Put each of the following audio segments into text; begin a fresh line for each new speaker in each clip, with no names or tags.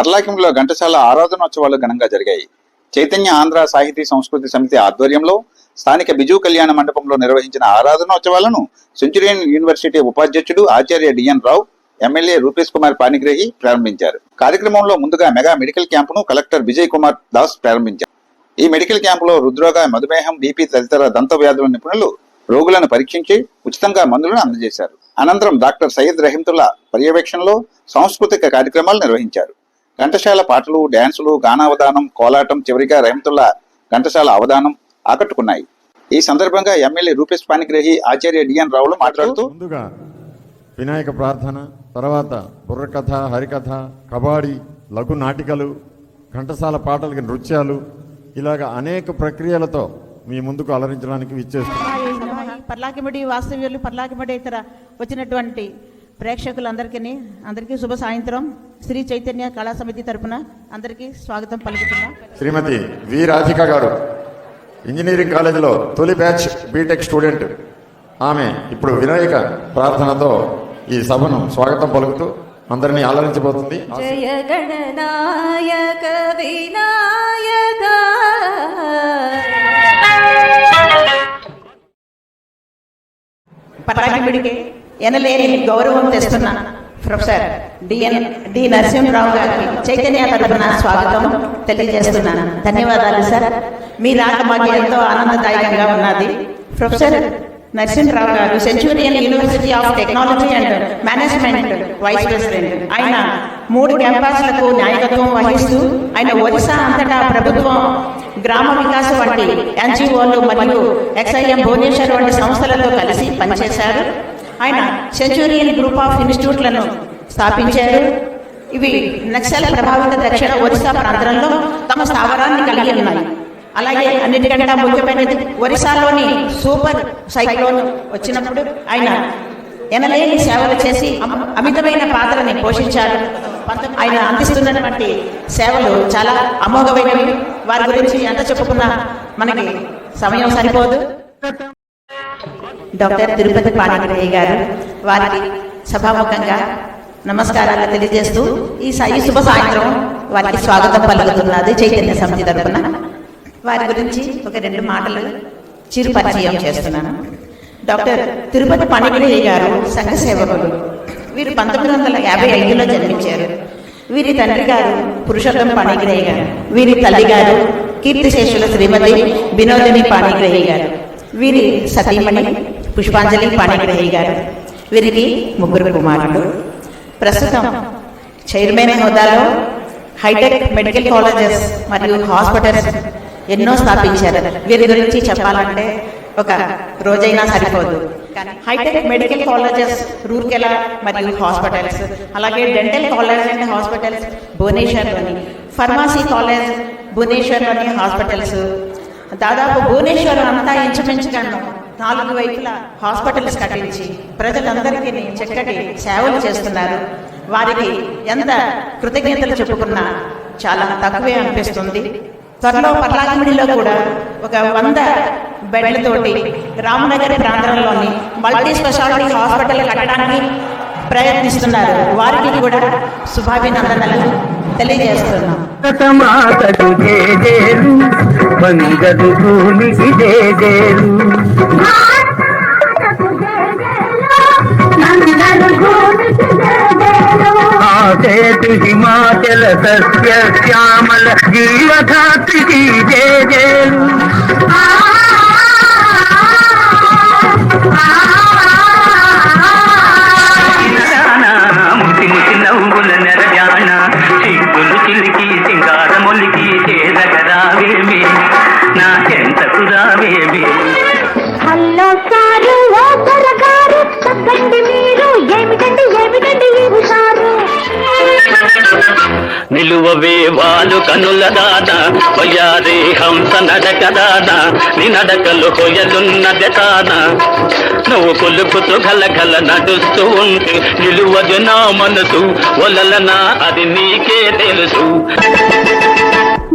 పర్లాకింలో ఘంటసాల ఆరాధనోత్సవాలు ఘనంగా జరిగాయి. చైతన్య ఆంధ్ర సాహితీ సంస్కృతి సమితి ఆధ్వర్యంలో స్థానిక బిజు కళ్యాణ మండపంలో నిర్వహించిన ఆరాధనోత్సవాలను సెంచురియన్ యూనివర్సిటీ ఉపాధ్యక్షుడు ఆచార్య D N Rao MLA Rupesh Kumar Panigrahi ప్రారంభించారు. కార్యక్రమంలో ముందుగా మెగా మెడికల్ క్యాంపును కలెక్టర్ విజయ్ కుమార్ దాస్ ప్రారంభించారు. ఈ మెడికల్ క్యాంపులో రుద్రోగ మధుమేహం బీపీ తదితర దంత వ్యాధుల నిపుణులు రోగులను పరీక్షించి ఉచితంగా మందులను అందజేశారు. అనంతరం డాక్టర్ సయ్యద్ రహీంతుల్లా పర్యవేక్షణలో సాంస్కృతిక కార్యక్రమాలు నిర్వహించారు. ఘంటశాల పాటలు డ్యాన్సులు గానావధానం కోలాటం చివరిగా రహీంతుల్లా ఘంటశాల అవధానం ఆకట్టుకున్నాయి. ఈ సందర్భంగా ఎమ్మెల్యే రూపేష్ పానిగ్రహి ఆచార్య డిఎన్ రావులు మాట్లాడుతూ
ముందుగా వినాయక ప్రార్థన తర్వాత బుర్రకథ హరికథ కబాడీ లఘు నాటికలు ఘంటసాల పాటలకి నృత్యాలు ఇలాగ అనేక ప్రక్రియలతో మీ ముందుకు అలరించడానికి విచ్చేస్తున్నాం.
పర్లాకిమిడి వాస్తవ్యులు పర్లాకిమిడి ఇతర వచ్చినటువంటి ప్రేక్షకులందరికీ అందరికీ శుభ సాయంత్రం. శ్రీ చైతన్య కళా సమితి తరపున అందరికీ స్వాగతం పలుకుతున్నాం.
శ్రీమతి వి రాధిక గారు ఇంజనీరింగ్ కాలేజీలో తొలి బ్యాచ్ బీటెక్ స్టూడెంట్. ఆమె ఇప్పుడు వినాయక ప్రార్థనతో ఈ సభను స్వాగతం పలుకుతూ అందరినీ ఆలరించబోతుంది.
జయ గణనాయక వినాయక.
ఎనలేని గౌరవం తెస్తున్న professor D N D Narasimharao గారికి చైతన్య తరఫున స్వాగతం తెలియజేస్తున్నాను. ధన్యవాదాలు సార్. మీ రాక మాకు ఎంతో ఆనందదాయకంగా ఉన్నది. Professor Narasimha Rao garu Centurion University of Technology and Management vice president. ఆయన మూడు క్యాంపస్లకు నాయకత్వం వహిస్తూ ఆయన ఒరిస్సా అంతటా ప్రభుత్వం గ్రామ వికాసం వంటి ఎన్జిఓలు మరియు ఎక్స్ఐఎం భువనేశ్వర్ వంటి సంస్థలతో కలిసి పనిచేశారు. ఆయన సెంచురియన్ గ్రూప్ ఆఫ్ ఇన్స్టిట్యూట్లను స్థాపించారు ఇవి నక్సల్ ప్రభావిత దక్షిణ ఒరిస్సా ప్రాంతంలో తమ స్థావరాన్ని కలిగి ఉన్నాయి. అలాగే అన్నిటికంటే ముఖ్యమైనది ఒరిస్సాలోని సూపర్ సైక్లోన్ వచ్చినప్పుడు ఆయన ఎనలేని సేవలు చేసి అమ- అమితమైన పాత్రని పోషించారు. ఆయన అందిస్తున్నటువంటి సేవలు చాలా అమోఘమైనవి. వారి గురించి ఎంత చెప్పుకున్నా మనకి సమయం సరిపోదు. డాక్టర్ తిరుపతి పాణిగ్రహి గారు వారికి సభాముఖంగా నమస్కారాలు తెలియజేస్తూ ఈ సాయి శుభ సాయంత్రం వారికి స్వాగతం పలుకుతున్నది చైతన్య సమితి తరపున. వారి గురించి ఒక రెండు మాటలు చిరు పరిచయం చేస్తున్నాను. డాక్టర్ తిరుపతి పాణిగ్రహి గారు సంఘ సేవకులు. వీరు పంతొమ్మిది వందల యాభై ఐదులో జన్మించారు. వీరి తండ్రి గారు పురుషోత్తం పాణిగ్రహి గారు. వీరి తల్లి గారు కీర్తిశేషుల శ్రీమతి వినోదిని పాణిగ్రహి గారు. వీరి సతీమణి పుష్పాంజలి పాణిగ్రహి గారు. వీరికి ముగ్గురు కుమారుడు ప్రస్తుతం చైర్మన్ హోదాలో హైటెక్ మెడికల్ కాలేజెస్ మరియు హాస్పిటల్స్ ఎన్నో స్థాపించారు. వీరి గురించి చెప్పాలంటే ఒక రోజైనా సరిపోదు. హైటెక్ మెడికల్ కాలేజెస్ రూర్కెలా మరియు హాస్పిటల్స్ అలాగే డెంటల్ కాలేజ్ అండ్ హాస్పిటల్స్ భువనేశ్వర్లోని ఫార్మసీ కాలేజ్ భువనేశ్వర్లోని హాస్పిటల్స్ దాదాపు భువనేశ్వర్ అంతా ఇంచుమించుగాను నాలుగు వైపులా హాస్పిటల్స్ కట్టించి ప్రజలందరికీ చక్కటి సేవలు చేస్తున్నారు. వారికి ఎంత కృతజ్ఞతలు చెప్పుకున్నా చాలా తక్కువే అనిపిస్తుంది. త్వరలో పర్లాకిమిడిలో కూడా ఒక వంద బెడ్లతోటి రామనగర్ ప్రాంతంలోని మల్టీ స్పెషాలిటీ హాస్పిటల్ కట్టడానికి ప్రయత్నిస్తున్నారు. వారికి కూడా శుభాభినందనలు తెలియజేస్తున్నాం.
మాతకు జేజేలు బంగరు భూమికి జేజేలు ఆసేతు హిమాచల సస్య శ్యామల జీవధాత్రికి జేజేలు
చిన్నదాన నిలువవే వాలు కనుల దాన వయ్యారే హంస నడక దాన నీ నడకలు కొయలున్నది తాన నువ్వు కొలుకుతూ గలగల నడుస్తూ ఉంటే నిలువదు నా మనసు వలలనా అది నీకే తెలుసు.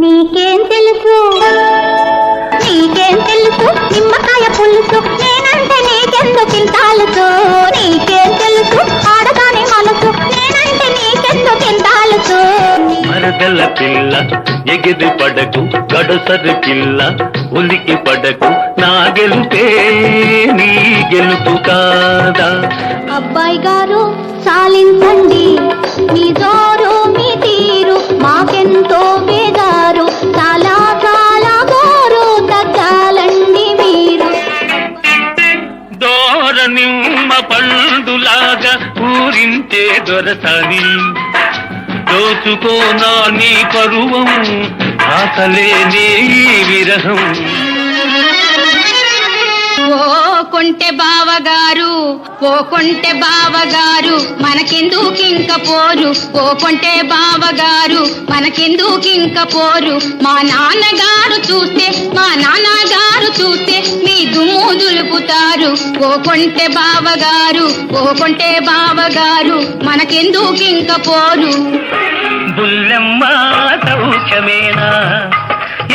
నీకేం తెలుసు? నీకేం తెలుసు? నిమ్మకాయ పులుసు.
ఎగిరి పడకు గడుసరి పిల్ల ఉలికి పడకు నా గెలుపే నీ గెలుపు కాదా?
అబ్బాయి గారు సాలించండి మీ జోరు మీ తీరు మాకెంతో బేదారు. చాలా చాలా గోరు తగ్గాలండి మీరు.
దోర నిమ్మ పండులాగా ఊరించే దొరసని. దోచుకోనా నీ పరువం ఆకలే నీ విరహం.
బావగారు ఓ కొంటె బావగారు మనకెందుకింక పోరు? ఓ కొంటె బావగారు మనకెందుకింక పోరు? మా నాన్నగారు చూస్తే మా నాన్నగారు చూస్తే మీ దుమ్ము దులుపుతారు. ఓ బావగారు ఓ కొంటె బావగారు మనకెందుకింక పోరు?
బుల్లెమ్మ సౌఖ్యమేనా?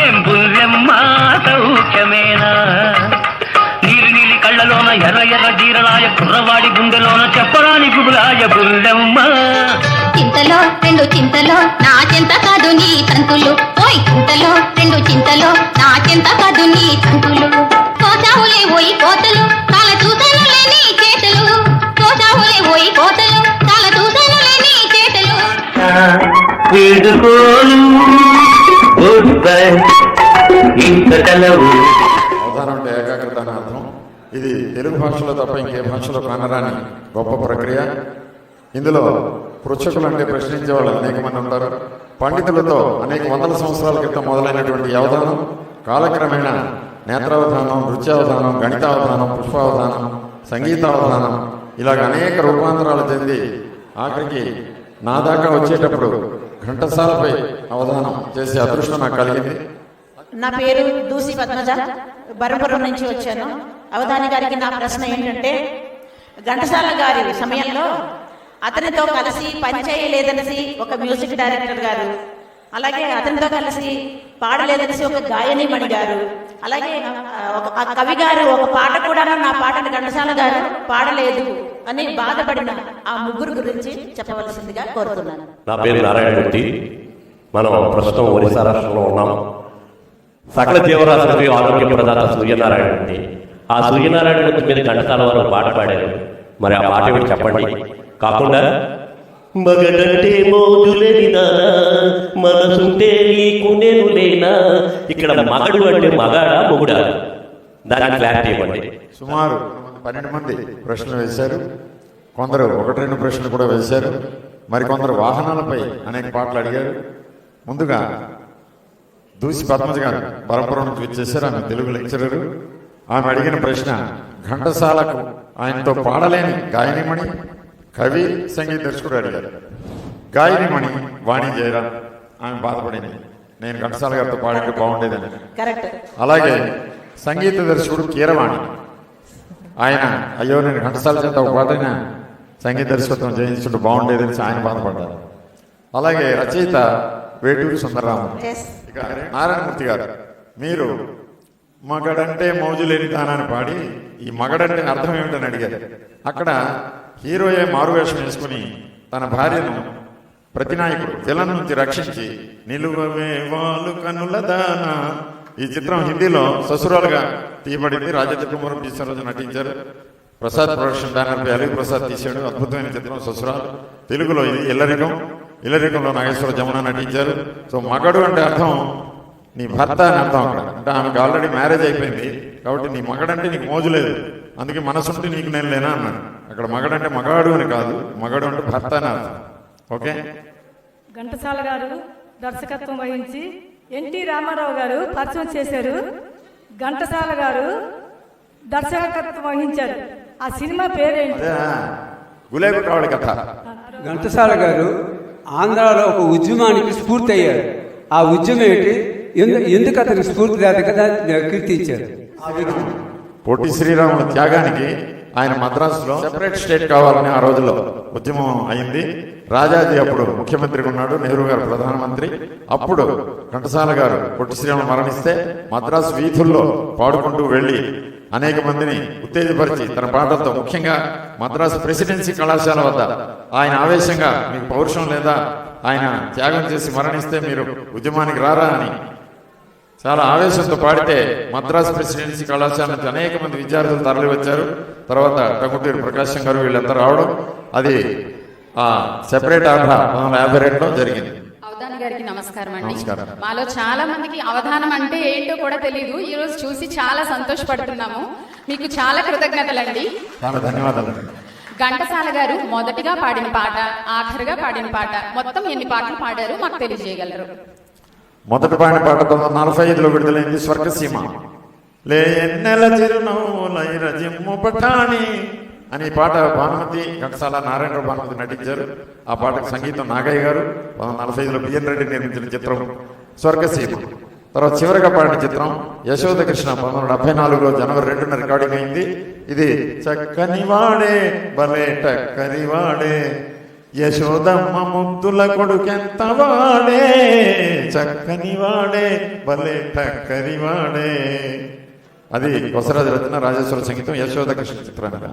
ఏం బుల్లెమ్మ సౌఖ్యమేనా? ఎర్ర ఎర్ర జీరలాయ కుర్రవాడి గుండెలోన చెప్పరాని గుబులాయ బుల్లెమ్మ.
చింతలో రెండు చింతలో నా చింత కాదు నీ తంతులు. ఓయ్ చింతలో రెండు చింతలో నా చింత కాదు నీ తంతులు. కోసావులే ఓయి కోతలు కాల చూసానులే నీ చేతలు. కోసావులే ఓయి కోతలు కాల చూసానులే నీ చేతలు.
వీడుకోలు ఇంత కలవు
అవధానం అంటే ఏకాగ్రత అని అర్థం ఇది తెలుగు భాషలో తప్ప ఇంకే భాషలో కానరాని గొప్ప ప్రక్రియ. ఇందులో పృచ్ఛకులు అంటే ప్రశ్నించే వాళ్ళు అనేక మంది ఉంటారు. పండితులతో అనేక వందల సంవత్సరాల క్రితం మొదలైనటువంటి అవధానం కాలక్రమేణా నేత్రావధానం నృత్యావధానం గణితావధానం పుష్పావధానం సంగీతావధానం ఇలాగ అనేక రూపాంతరాలు చెంది ఆఖరికి నా దాకా వచ్చేటప్పుడు ఘంటసాలపై అవధానం చేసే అదృష్టం నాకు కలిగింది.
నా పేరు దూసి పద్మజ. బరపురం నుంచి వచ్చాను. అవధాని గారికి నా ప్రశ్న ఏంటంటే ఘంటసాల గారి సమయంలో అతనితో కలిసి పనిచేయలేదనేసి ఒక మ్యూజిక్ డైరెక్టర్ గారు అలాగే అతనితో కలిసి పాడలేదనేసి ఒక గాయని గారు అలాగే ఆ, ఒక కవి గారు ఒక పాట కూడా నా పాటను ఘంటసాల గారు పాడలేదు అని బాధపడిన ఆ ముగ్గురు గురించి చెప్పవలసిందిగా కోరుతున్నాను.
నా పేరు నారాయణమూర్తి మనం ప్రస్తుతం ఒరిస్సా రాష్ట్రంలో ఉన్నాం. సకల జీవరాశులకి ఆరోగ్య ప్రదాత సూర్యనారాయణమూర్తి ఆ సూర్యనారాయణమూర్తి మీద ఘంటసాల వారు పాట పాడారు. మరి ఆ పాట ఏమిటి చెప్పండి. కాకుండా మగడంటే దానా మనసుంటే నీకు నేను లేనా? ఇక్కడ మగడు అంటే మగాడా మొగుడా? దానికి క్లారిటీ ఇవ్వండి.
సుమారు పన్నెండు మంది ప్రశ్నలు వేశారు. కొందరు ఒకటి రెండు ప్రశ్నలు కూడా వేశారు. మరి కొందరు వాహనాలపై అనేక పాటలు అడిగారు. ముందుగా దూసి పద్మజ గారు పరపురం నుంచి వచ్చేసారు. ఆమె తెలుగు లెక్చరరు. ఆమె అడిగిన ప్రశ్న ఘంటసాలకు ఆయనతో పాడలేని గాయనిమణి? కవి సంగీత దర్శకుడు అడిగారు. గాయనిమణి వాణి జయరాం. ఆమె బాధపడింది. నేను ఘంటసాల గారితో పాడింటే బాగుండేదని. అలాగే సంగీత దర్శకుడు కీరవాణి. ఆయన అయ్యో నేను ఘంటసాల చేత ఒక పాటైనా సంగీత దర్శకత్వం చేయించుంటే బాగుండేదని ఆయన బాధపడ్డారు. అలాగే రచయిత వేటూరి సుందరరామన్. ఇక నారాయణమూర్తి గారు మీరు మగడంటే మౌజు లేని దానాన్ని పాడి ఈ మగడంటే అర్థం ఏమిటని అడిగారు. అక్కడ హీరోయే మారువేషం వేసుకుని తన భార్యను ప్రతినాయకుడు విలన్ నుంచి రక్షించి నిలువవే వాళ్ళు కన్నుల దానా. ఈ చిత్రం హిందీలో ససురాలుగా తీయబడింది. రాజచంద్రమూరం కుమార్ పి నటించారు. ప్రసాద్ ప్రొడక్షన్ బ్యానర్ పై అలీ ప్రసాద్ తీశాడు. అద్భుతమైన చిత్రం ససురాలు. తెలుగులో ఇది ఇల్లరికం. ఇల్లరికంలో నాగేశ్వర జమున నటించారు. సో మగడు అంటే అర్థం నీ భర్త అని అర్థం అక్కడ. అంటే ఆమెకు ఆల్రెడీ మ్యారేజ్ అయిపోయింది. కాబట్టి నీ మగడంటే నీకు మోజు లేదు. అందుకే మనసుంటే నీకు నేను లేనా అన్నాడు. అక్కడ మగడంటే మగాడు అని కాదు. మగడు అంటే భర్త అని అర్థం. ఓకే?
ఘంటసాల గారు దర్శకత్వం వహించి ఎన్టీ రామారావు గారు పరిచయం చేశారు. ఘంటసాల గారు దర్శకత్వం వహించారు. ఆ సినిమా పేరేంటి?
అదే గులేబీ కావడి కథ.
ఘంటసాల గారు ఆంధ్రాలో ఒక ఉద్యమానికి స్ఫూర్తి అయ్యారు. ఆ ఉద్యమం ఏంటి? ఎందుకు అతనికి స్ఫూర్తి లేదు కదా కీర్తించారు
పొట్టి శ్రీరాముల త్యాగానికి ఆయన మద్రాసులో సెపరేట్ స్టేట్ కావాలని ఆ రోజుల్లో ఉద్యమం అయింది. రాజాజీ అప్పుడు ముఖ్యమంత్రిగా ఉన్నాడు నెహ్రూ గారు ప్రధానమంత్రి. అప్పుడు ఘంటసాల గారు పొట్టి శ్రీరాములు మరణిస్తే మద్రాసు వీధుల్లో పాడుకుంటూ వెళ్ళి అనేక మందిని ఉత్తేజపరిచి తన పాటలతో ముఖ్యంగా మద్రాసు ప్రెసిడెన్సీ కళాశాల వద్ద ఆయన ఆవేశంగా మీకు పౌరుషం లేదా? ఆయన త్యాగం చేసి మరణిస్తే మీరు ఉద్యమానికి రారా అని చాలా ఆవేశంతో పాడితే మద్రాసు ప్రెసిడెన్సీ కళాశాల నుంచి అనేక మంది విద్యార్థులు తరలి వచ్చారు తర్వాత టంగుటూరి ప్రకాశం గారు వీళ్ళంతా రావడం అది ఆ సెపరేట్ ఆట యాభై రెండులో జరిగింది.
గారికి నమస్కారం అండి. మాలో చాలా మందికి అవధానం అంటే ఏంటో కూడా తెలియదు ఈ రోజు చూసి చాలా సంతోషపడుతున్నాము. మీకు చాలా కృతజ్ఞతలండి.
ధన్యవాదాలు
ఘంటసాల గారు మొదటిగా పాడిన పాట ఆఖరిగా పాడిన పాట మొత్తం ఎన్ని పాటలు పాడారు మాకు తెలియజేయగలరు.
మొదటి పాడిన పాట తొమ్మిది నలభై ఐదులో విడుదలైంది స్వర్గసీమ. లే ఎన్నెల చిరునవ్వులైర పఠాణి అని ఈ పాట భానుమతి ఘంటసాల నారాయణరావు భానుమతి నటించారు. ఆ పాటకు సంగీతం నాగయ్య గారు. నలభై ఐదులో బిఎన్ రెడ్డి నిర్మించిన చిత్రం స్వర్గసీమ. తర్వాత చివరిగా పాడిన చిత్రం యశోద కృష్ణ పంతొమ్మిది వందల డెబ్బై నాలుగులో జనవరి రెండున రికార్డింగ్ అయింది. ఇది చక్కని వాడే భలే టక్కని వాడే. యశోదమ్మ ముద్దుల కొడుకెంత వాడే? చక్కని వాడే భలే టక్కని వాడే. అది కొసరాజు రచన రాజేశ్వర సంగీతం యశోద కృష్ణ చిత్రాంగ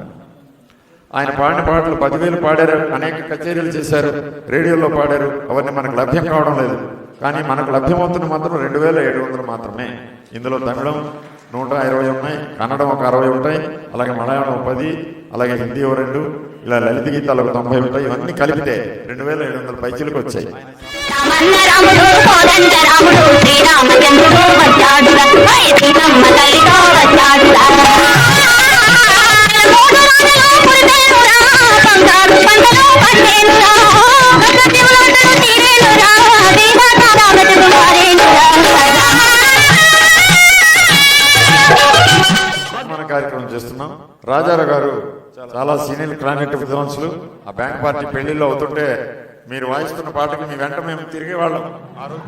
ఆయన పాడిన పాటలు పదివేలు పాడారు అనేక కచేరీలు చేశారు రేడియోలో పాడారు అవన్నీ మనకు లభ్యం కావడం లేదు. కానీ మనకు లభ్యమవుతున్న మాత్రం రెండు వేల ఏడు వందలు మాత్రమే. ఇందులో తమిళం నూట ఇరవై ఉన్నాయి కన్నడం ఒక అరవై ఉంటాయి అలాగే మలయాళం ఒక పది అలాగే హిందీ ఓ రెండు ఇలా లలిత గీతాలు ఒక తొంభై ఉంటాయి ఇవన్నీ కలిపితే రెండు వేల ఏడు వందల పైచీలకు వచ్చాయి. మన కార్యక్రమం చేస్తున్నాం రాజారావు గారు చాలా సీనియర్ క్లారినెట్ విద్వాంసులు. ఆ బ్యాంక్ పార్టీ పెళ్ళిలో అవుతుంటే మీరు వాయిస్తున్న పాటకి మీ వెంట మేము తిరిగే వాళ్ళం. ఆ రోజు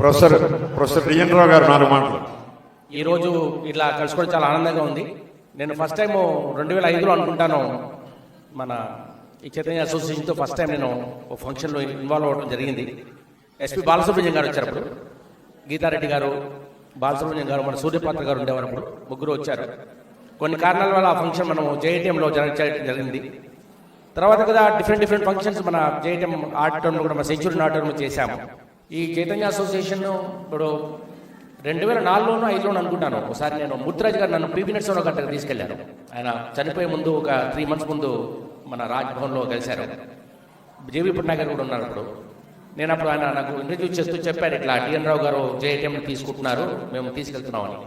ప్రొఫెసర్ ప్రొఫెసర్ డిఎన్ రావు గారు నాలుగు మాటలు.
ఈరోజు ఇట్లా కలుసుకోవడం చాలా ఆనందంగా ఉంది. నేను ఫస్ట్ టైం రెండు వేల ఐదులో అనుకుంటాను మన ఈ చైతన్య అసోసియేషన్తో ఫస్ట్ టైం నేను ఒక ఫంక్షన్లో ఇన్వాల్వ్ అవ్వడం జరిగింది. ఎస్పి బాలసుబ్రహ్మణ్యం గారు వచ్చారు గీతారెడ్డి గారు బాలసుబ్రహ్మణ్యం గారు మన సూర్యపాత్ర గారు ఉండేవారు ముగ్గురు వచ్చారు. కొన్ని కారణాల వల్ల ఆ ఫంక్షన్ మనం జేఐటీఎంలో జరగడం జరిగింది. తర్వాత కదా డిఫరెంట్ డిఫరెంట్ ఫంక్షన్స్ మన జేఐటీఎం ఆడిటోరియంలో కూడా మన సెంచురీ ఆడిటోరియంలో చేశాము. ఈ చైతన్య అసోసియేషన్ ఇప్పుడు రెండు వేల నాలుగులోనూ ఐదులోనూ అనుకుంటాను. ఒకసారి నేను ముత్తురాజ్ గారు నన్ను పీపీ నట్స్ గంటకు తీసుకెళ్ళారు ఆయన చనిపోయే ముందు ఒక త్రీ మంత్స్ ముందు మన రాజ్భవన్లో కలిశారు. జేవీ పట్నాయక్ కూడా ఉన్నారు ఇప్పుడు. నేను అప్పుడు ఆయన నాకు ఇంటర్వ్యూ చేస్తూ చెప్పారు ఇట్లా టిఎన్ రావు గారు జేఏటీఎం తీసుకుంటున్నారు మేము తీసుకెళ్తున్నామని.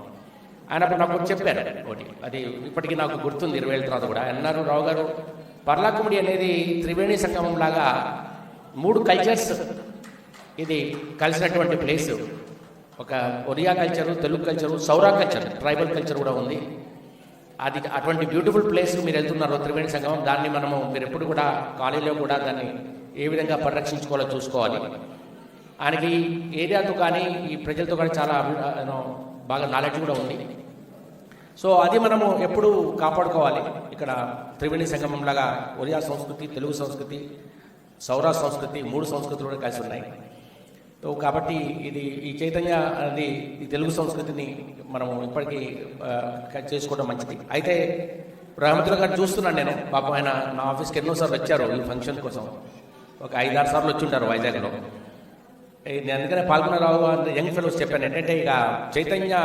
ఆయన అప్పుడు నాకు చెప్పారు ఒకటి. అది ఇప్పటికీ నాకు గుర్తుంది ఇరవై ఏళ్ళ తర్వాత కూడా. అన్నారు రావు గారు పర్లాకుమిడి అనేది త్రివేణి సంగమం లాగా మూడు కల్చర్స్ ఇది కలిసినటువంటి ప్లేస్ ఒక Oriya culture Telugu culture Saora culture tribal culture కూడా ఉంది. అది అటువంటి బ్యూటిఫుల్ ప్లేస్ మీరు వెళ్తున్నారు త్రివేణి సంగమం దాన్ని మనము మీరు ఎప్పుడు కూడా కాలేజీలో కూడా దాన్ని ఏ విధంగా పరిరక్షించుకోవాలో చూసుకోవాలి. ఆయనకి ఏరియాతో కానీ ఈ ప్రజలతో కానీ చాలా బాగా నాలెడ్జ్ కూడా ఉంది. సో అది మనము ఎప్పుడు కాపాడుకోవాలి. ఇక్కడ త్రివేణి సంగమం లాగా ఒరియా సంస్కృతి తెలుగు సంస్కృతి సౌరా సంస్కృతి మూడు సంస్కృతులు కూడా కలిసి ఉన్నాయి. సో కాబట్టి ఇది ఈ చైతన్య అనేది ఈ తెలుగు సంస్కృతిని మనము ఇప్పటికీ చేసుకోవడం మంచిది. అయితే రహమతుల గారు చూస్తున్నాను నేను. పాపం ఆయన నా ఆఫీస్కి ఎన్నోసార్లు వచ్చారు ఈ ఫంక్షన్ కోసం. ఒక ఐదారు సార్లు వచ్చి ఉంటారు వైజాగ్లో నేను అందుకనే పాల్గొనరావు అని యంగ్ ఫెలోస్ చెప్పాను. ఏంటంటే ఇక చైతన్య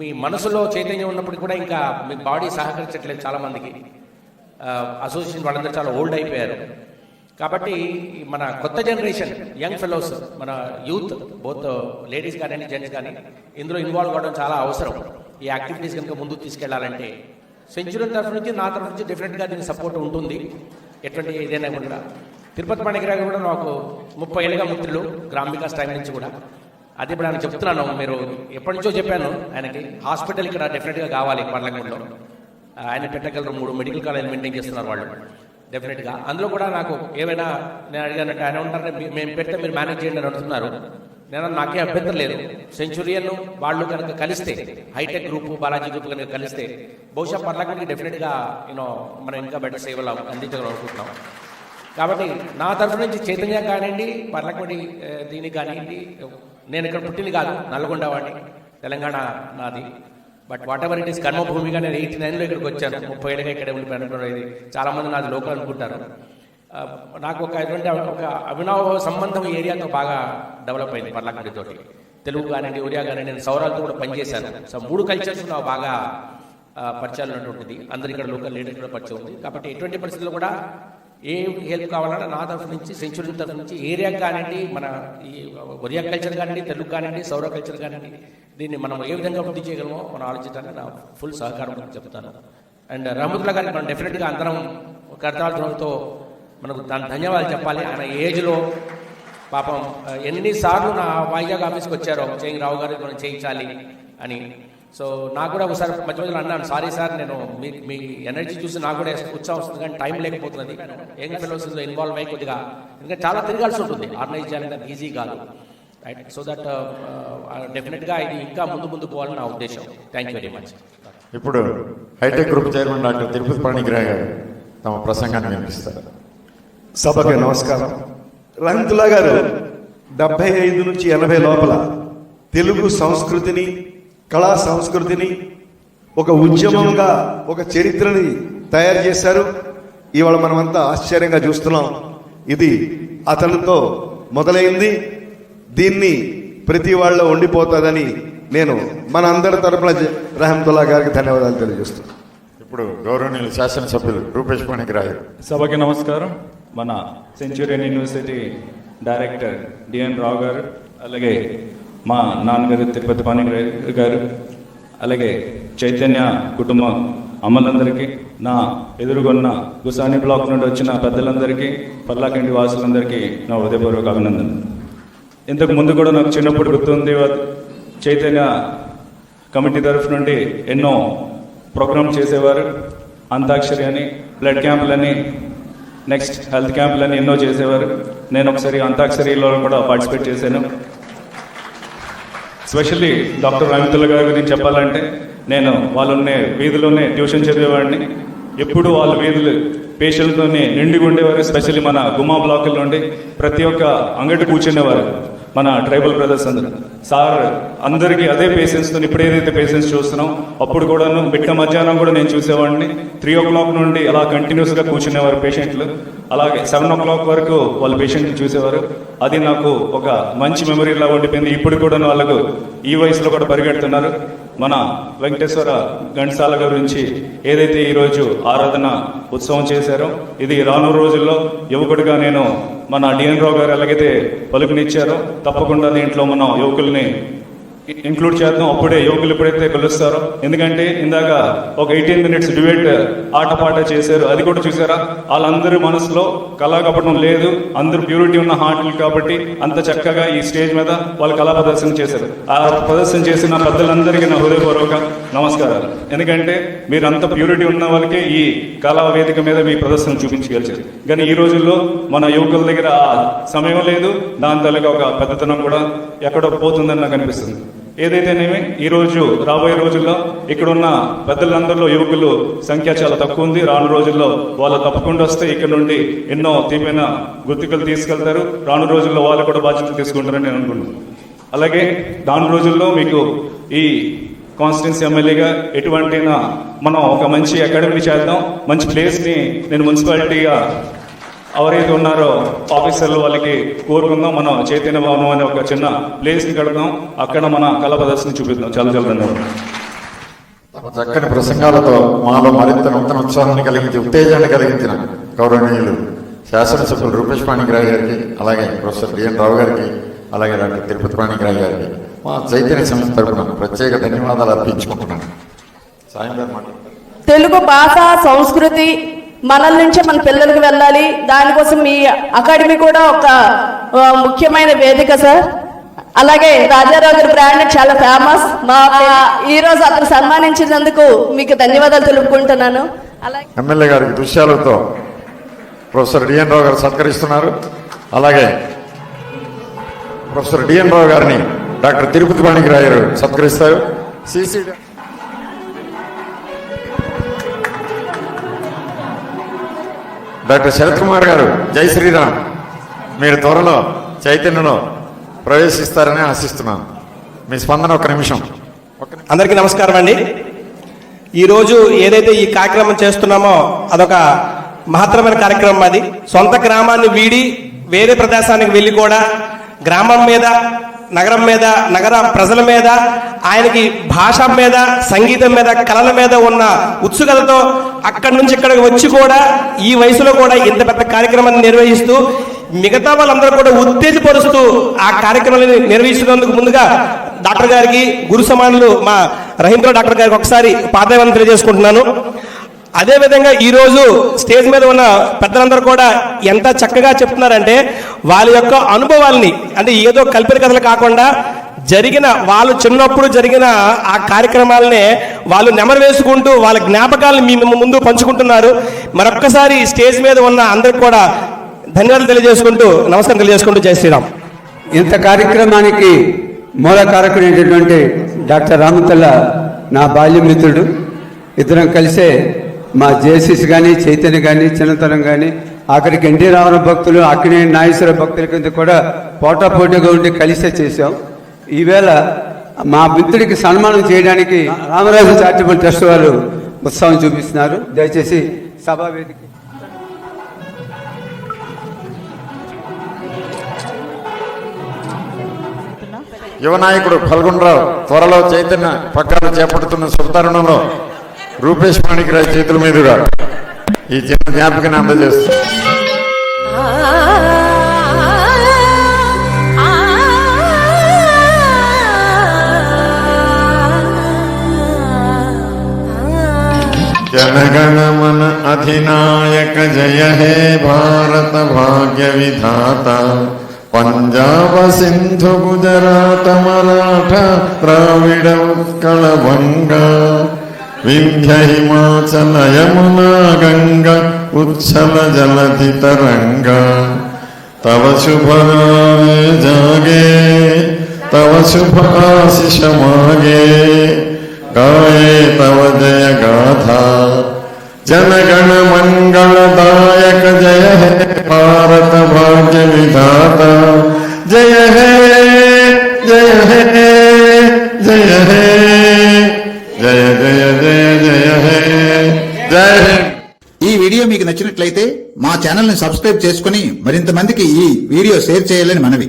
మీ మనసులో చైతన్యం ఉన్నప్పుడు కూడా ఇంకా మీ బాడీ సహకరించట్లేదు చాలామందికి. అసోసియేషన్ వాళ్ళందరూ చాలా ఓల్డ్ అయిపోయారు. కాబట్టి మన కొత్త జనరేషన్ యంగ్ ఫెలోస్ మన యూత్ బోత్ లేడీస్ కానీ జెంట్స్ కానీ ఇందులో ఇన్వాల్వ్ అవ్వడం చాలా అవసరం. ఈ యాక్టివిటీస్ కనుక ముందుకు తీసుకెళ్ళాలంటే సెంచురీ తరఫు నుంచి నా తరఫు నుంచి డెఫినెట్గా దీనికి సపోర్ట్ ఉంటుంది. ఎటువంటి ఏదైనా కూడా. తిరుపతి పండుగ కూడా నాకు ముప్పై ఏళ్ళుగా మిత్రులు గ్రామ వికాస్ టైం నుంచి కూడా. అది ఇప్పుడు ఆయన చెప్తున్నాను మీరు ఎప్పటి నుంచో చెప్పాను ఆయనకి హాస్పిటల్ ఇక్కడ డెఫినెట్గా కావాలి పర్లంగూడలో ఆయన పెట్టగలరు మూడు మెడికల్ కాలేజ్ మెయింటైన్ చేస్తున్నారు వాళ్ళు. డెఫినెట్గా అందులో కూడా నాకు ఏమైనా నేను అడిగానంటే ఆయన ఉంటారు మేము పెడితే మీరు మేనేజ్ చేయండి అని అంటున్నారు. నేను నాకే అభ్యంతరం లేదు. సెంచురియన్ వాళ్ళు కనుక కలిస్తే హైటెక్ గ్రూప్ బాలాజీ గ్రూప్ కనుక కలిస్తే బహుశా పర్లకానికి డెఫినెట్గా యూనో మనం ఇంకా బెటర్ సేవలు అందించగలం అనుకుంటున్నాం. కాబట్టి నా తరఫు నుంచి చైతన్య కానివ్వండి పర్లకమడి eh, దీనికి కానివ్వండి నేను ఇక్కడ పుట్టింది కాదు నల్గొండ వాడిని తెలంగాణ నాది. But whatever it is కర్మభూమిగా నేను ఎయిటీ నైన్లో ఇక్కడికి వచ్చాను. ముప్పై ఏళ్ళగా ఇక్కడ ఉండి ఇది. చాలామంది నాది లోకల్ అనుకుంటారు. నాకు ఒక ఎటువంటి ఒక అభినవ సంబంధం ఏరియాతో బాగా డెవలప్ అయింది పర్లాకండి తెలుగు కానివ్వండి ఒరియా కానివ్వండి నేను సౌరాలతో కూడా పనిచేశాను. సో మూడు కల్చర్స్ నాకు బాగా పరిచయాలు ఉన్నటువంటిది. అందరు ఇక్కడ లోకల్ లీడర్ కూడా పరిచయం ఉంది. కాబట్టి ఎటువంటి పరిస్థితుల్లో కూడా ఏ హెల్ప్ కావాలన్నా నా తరఫు నుంచి సెంచురీ తరఫు నుంచి ఏరియా కానివ్వండి మన ఈ ఒరియా కల్చర్ కానివ్వండి తెలుగు కానివ్వండి సౌర కల్చర్ కానివ్వండి దీన్ని మనం ఏ విధంగా వృద్ధి చేయగలమో మనం ఆలోచించడానికి నా ఫుల్ సహకారం చెప్తాను. అండ్ రహమతుల్లా గారికి మనం డెఫినెట్గా అందరం కర్తార్థంతో మనకు దాని ధన్యవాదాలు చెప్పాలి. ఆయన ఏజ్లో పాపం ఎన్నిసార్లు నా వైజాగ్ ఆఫీస్కి వచ్చారో చేయి రావు గారు మనం చేయించాలి అని సో నాకు కూడా ఒకసారి మధ్య మధ్యలో అన్నాను సారీ సార్ నేను మీ మీ ఎనర్జీ చూసి నాకు కూడా ఉత్సాహం వస్తుంది కానీ టైం లేకపోతున్నది. యంగ్ ఫెలోస్లో ఇన్వాల్వ్ అయ్యి కొద్దిగా ఎందుకంటే చాలా తిరగాల్సి ఉంటుంది. ఆర్గనైజ్ చేయాలంటే ఈజీ కాదు. రైట్ సో దట్ డెఫినెట్గా ఇది ఇంకా ముందు ముందు పోవాలని నా ఉద్దేశం. థ్యాంక్ యూ వెరీ మచ్
ఇప్పుడు Hi Tech group chairman doctor Tirupati Panigrahi garu తమ ప్రసంగాన్ని వినిపిస్తారు.
సభకి నమస్కారం. రంతులా గారు డెబ్బై ఐదు నుంచి ఎనభై లోపల తెలుగు సంస్కృతిని కళా సంస్కృతిని ఒక ఉద్యమంగా ఒక చరిత్రని తయారు చేశారు. ఇవాళ మనమంతా ఆశ్చర్యంగా చూస్తున్నాం. ఇది అతనితో మొదలైంది. దీన్ని ప్రతి వాళ్ళ ఉండిపోతుందని నేను మన అందరి తరపున రహమతుల్లా గారికి ధన్యవాదాలు తెలియజేస్తున్నాను.
ఇప్పుడు గౌరవనీయులు శాసనసభ్యులు రూపేష్ పాణిగ్రాయ్ గారు
సభకి నమస్కారం. మన Centurion university director D N Rao garu అలాగే మా నాన్నగారు తిరుపతి పాని గారు అలాగే చైతన్య కుటుంబం అమ్మలందరికీ నా ఎదురుగొన్న గుసాని బ్లాక్ నుండి వచ్చిన పెద్దలందరికీ పర్లాకండి వాసులందరికీ నా హృదయపూర్వక అభినందనలు. ఇంతకు ముందు కూడా నాకు చిన్నప్పుడు గుర్తుంది చైతన్య కమిటీ తరఫు నుండి ఎన్నో ప్రోగ్రామ్ చేసేవారు. అంతాక్షరి అని బ్లడ్ క్యాంపులని నెక్స్ట్ హెల్త్ క్యాంపులని ఎన్నో చేసేవారు. నేను ఒకసారి అంతాక్షరిలో కూడా పార్టిసిపేట్ చేశాను. స్పెషల్లీ డాక్టర్ రవితుల గారి గురించి చెప్పాలంటే నేను వాళ్ళనే వీధిలోనే ట్యూషన్ చదివేవాడిని. ఎప్పుడు వాళ్ళ వీధులు పేషెంట్తోనే నిండిగా ఉండేవారు స్పెషల్లీ మన గుమ్మా బ్లాకుల నుండి ప్రతి ఒక్క అంగటి కూర్చునేవారు. మన ట్రైబల్ బ్రదర్స్ అందరూ. సార్ అందరికీ అదే పేషెంట్స్తో ఇప్పుడు ఏదైతే పేషెంట్స్ చూస్తున్నాం అప్పుడు కూడాను బిట్ట మధ్యాహ్నం కూడా నేను చూసేవాడిని. త్రీ ఓ క్లాక్ నుండి అలా కంటిన్యూస్గా కూర్చునేవారు పేషెంట్లు అలాగే సెవెన్ ఓ క్లాక్ వరకు వాళ్ళ పేషెంట్ని చూసేవారు. అది నాకు ఒక మంచి మెమరీలా ఉండిపోయింది. ఇప్పుడు కూడా వాళ్ళకు ఈ వయసులో కూడా పరిగెడుతున్నారు. మన వెంకటేశ్వర ఘంటసాల గురించి ఏదైతే ఈరోజు ఆరాధన ఉత్సవం చేశారో ఇది రాను రోజుల్లో యువకుడిగా నేను మన డిఎన్ రావు గారు ఎలాగైతే పలుకునిచ్చారో తప్పకుండా దీంట్లో మనం యువకుల్ని ఇంక్లూడ్ చేద్దాం. అప్పుడే యువకులు ఎప్పుడైతే కలుస్తారో ఎందుకంటే ఇందాక ఒక ఎయిటీన్ మినిట్స్ డిబేట్ ఆటపాట చేశారు. అది కూడా చూసారా? వాళ్ళందరి మనసులో కళాకపటం లేదు. అందరూ ప్యూరిటీ ఉన్న హార్ట్లు కాబట్టి అంత చక్కగా ఈ స్టేజ్ మీద వాళ్ళు కళా ప్రదర్శన చేశారు. ఆ ప్రదర్శన చేసిన పెద్దలందరికీ నా హృదయపూర్వక నమస్కారాలు. ఎందుకంటే మీరు అంత ప్యూరిటీ ఉన్న వాళ్ళకే ఈ కళా వేదిక మీద మీ ప్రదర్శన చూపించగలిచారు. కానీ ఈ రోజుల్లో మన యువకుల దగ్గర సమయం లేదు. దాని తలగా ఒక పెద్దతనం కూడా ఎక్కడో పోతుందని నాకు అనిపిస్తుంది. ఏదైతేనేమి ఈ రోజు రాబోయే రోజుల్లో ఇక్కడున్న పెద్దలందరిలో యువకులు సంఖ్య చాలా తక్కువ ఉంది. రాను రోజుల్లో వాళ్ళు తప్పకుండా వస్తే ఇక్కడ నుండి ఎన్నో తీపైన గుర్తికలు తీసుకెళ్తారు. రాను రోజుల్లో వాళ్ళు కూడా బాధ్యతలు తీసుకుంటారని నేను అనుకుంటున్నాను. అలాగే రాను రోజుల్లో మీకు ఈ కాన్స్టిట్యున్సీ ఎమ్మెల్యేగా ఎటువంటి మనం ఒక మంచి అకాడమీ చేద్దాం. మంచి ప్లేస్ని నేను మున్సిపాలిటీగా ఎవరైతే ఉన్నారో ఆఫీసర్లు వాళ్ళకి కోరుకుందాం మనం చైతన్య భవనం అనే ఒక చిన్న ప్లేస్ని కడదాం. అక్కడ మన కళ ప్రదర్శన చూపిద్దాం. చాలా చాలా ధన్యవాదాలు.
చక్కని ప్రసంగాలతో మాలో మరింత నూతన ఉత్సాహాన్ని కలిగించి ఉత్తేజాన్ని కలిగించిన గౌరవనీయులు శాసనసభ్యులు రూపేష్ పాణిగ్రాయ్ గారికి అలాగే ప్రొఫెసర్ డిఎన్ రావు గారికి అలాగే డాక్టర్ తిరుపతి పాణిగ్రాయ్ గారికి మా చైతన్య సంస్థ తరపున ప్రత్యేక ధన్యవాదాలు అర్పించుకుంటున్నాను. సాయం గారు మాట్లాడతారు.
తెలుగు భాష సంస్కృతి మనల్ నుంచే మన పిల్లలకు వెళ్ళాలి. దానికోసం మీ అకాడమీ కూడా ఒక ముఖ్యమైన వేదిక సార్. అలాగే రాజారావు గారి బ్రాండ్ చాలా ఫేమస్. మా ఈ రోజు అతను సన్మానించినందుకు మీకు ధన్యవాదాలు తెలుపుకుంటున్నాను. అలాగే
ఎమ్మెల్యే గారికి దృశ్యాలతో ప్రొఫెసర్ డిఎన్ రావు గారు సత్కరిస్తున్నారు. అలాగే ప్రొఫెసర్ డిఎన్ రావు గారిని doctor Tirupati Panigrahi garu సత్కరిస్తారు. C C doctor Sharath Kumar garu. జై శ్రీరామ్. మీరు త్వరలో చైతన్యలో ప్రవేశిస్తారని ఆశిస్తున్నాను. మీ స్పందన ఒక నిమిషం.
అందరికీ నమస్కారం అండి. ఈరోజు ఏదైతే ఈ కార్యక్రమం చేస్తున్నామో అదొక మహత్తరమైన కార్యక్రమం అది. సొంత గ్రామాన్ని వీడి వేరే ప్రదేశానికి వెళ్ళి కూడా గ్రామం మీద నగరం మీద నగర ప్రజల మీద ఆయనకి భాష మీద సంగీతం మీద కళల మీద ఉన్న ఉత్సుకతతో అక్కడి నుంచి ఇక్కడికి వచ్చి కూడా ఈ వయసులో కూడా ఇంత పెద్ద కార్యక్రమాన్ని నిర్వహిస్తూ మిగతా వాళ్ళందరూ కూడా ఉత్తేజపరుస్తూ ఆ కార్యక్రమాన్ని నిర్వహిస్తున్నందుకు ముందుగా డాక్టర్ గారికి గురు సమానులు మా రహీంద్ర డాక్టర్ గారికి ఒకసారి పాదయాన్ని తెలియజేసుకుంటున్నాను. అదే విధంగా స్టేజ్ మీద ఉన్న పెద్దలందరూ కూడా ఎంత చక్కగా చెప్తున్నారంటే వాళ్ళ యొక్క అనుభవాల్ని అంటే ఏదో కల్పిత కథలు కాకుండా జరిగిన వాళ్ళు చిన్నప్పుడు జరిగిన ఆ కార్యక్రమాలనే వాళ్ళు నెమరు వేసుకుంటూ వాళ్ళ జ్ఞాపకాలను మీ ముందు పంచుకుంటున్నారు. మరొక్కసారి స్టేజ్ మీద ఉన్న అందరికి కూడా ధన్యవాదాలు తెలియజేసుకుంటూ నమస్కారం తెలియజేసుకుంటూ జై శ్రీరామ్.
ఇంత కార్యక్రమానికి మూల కారకుడైనటువంటి డాక్టర్ రామతల్ల నా బాల్య మిత్రుడు ఇద్దరం కలిసే మా జేసీస్ కానీ చైతన్య కానీ చిన్నతనం కానీ అక్కడికి ఎన్టీ రామారావు భక్తులు అక్కినే నాగేశ్వర భక్తుల కింద కూడా పోటా పోటీగా ఉండి కలిసే చేశాం. ఈవేళ మా మిత్రుడికి సన్మానం చేయడానికి రామరాజు చారిటబుల్ ట్రస్ట్ వారు ఉత్సాహం చూపిస్తున్నారు. దయచేసి సభా వేదిక.
యువనాయకుడు త్వరలో చైతన్య పక్కన చేపడుతున్న శుభతరుణంలో రూపేష్ మాణిక్రాజ్ చేతుల మీదుగా ఈ చిన్న జ్ఞాపికను అందజేస్తుంది जनगणमन अधिनायक जय हे भारत भाग्य विधाता पंजाब सिंधु गुजरात मराठा द्राविड उत्कल बंगा विंध्य हिमाचल यमुना गंगा उच्छल जलधि तरंगा तव शुभ जागे, तव शुभ आशिष मागे गाये तव जय गाथा जनगण मंगलदायक जय हे भारत भाग्य विधाता। जय हे जय हे जय हे। జయ జయ జయ జయ హే జయ
ఈ వీడియో మీకు నచ్చినట్లయితే మా ఛానల్ని సబ్స్క్రైబ్ చేసుకుని మరింత మందికి ఈ వీడియో షేర్ చేయాలని మనవి.